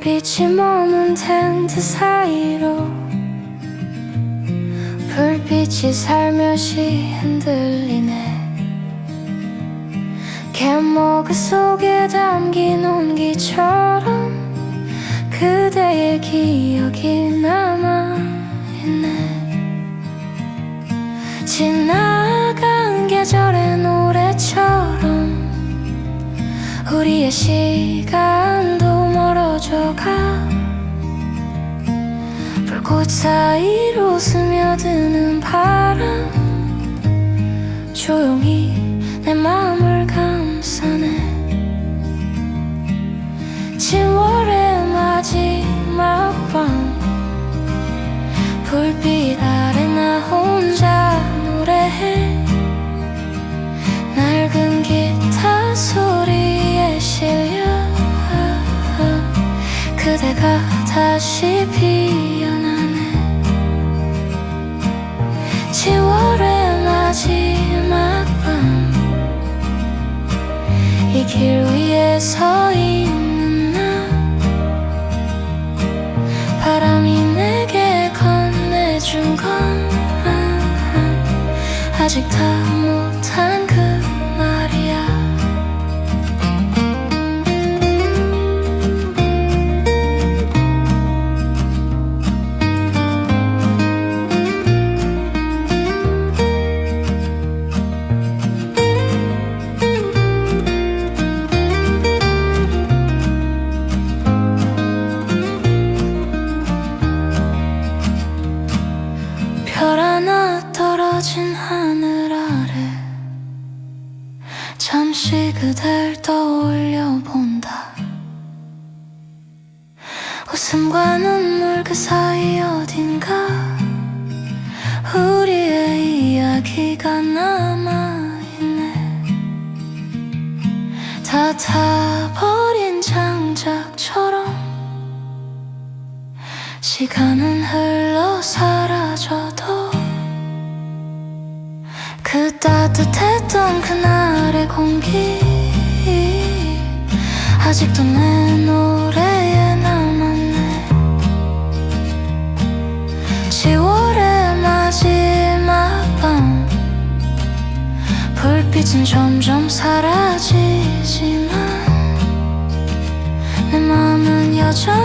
불빛이 머문 텐트 사이로 불빛이 살며시 흔들리네. 갯먹을 속에 담긴 온기처럼 그대의 기억이 남아있네. 지나간 계절의 노래처럼 우리의 시간도 멀어져가. 불꽃 사이로 스며드는 바람. 조용히 내 마음을 그대가 다시 피어나네. 10월의 마지막 밤. 이 길 위에 서 있는 나. 바람이 내게 건네준 건 아직 다 못 떨어진 하늘 아래 잠시 그댈 떠올려 본다. 웃음과 눈물 그 사이 어딘가 우리의 이야기가 남아있네. 다 타버린 장작처럼 시간은 흘러 사라져도 따뜻했던 그날의 공기. 아직도 내 노래에 남았네. 10월의 마지막 밤. 불빛은 점점 사라지지만 내 마음은 여전히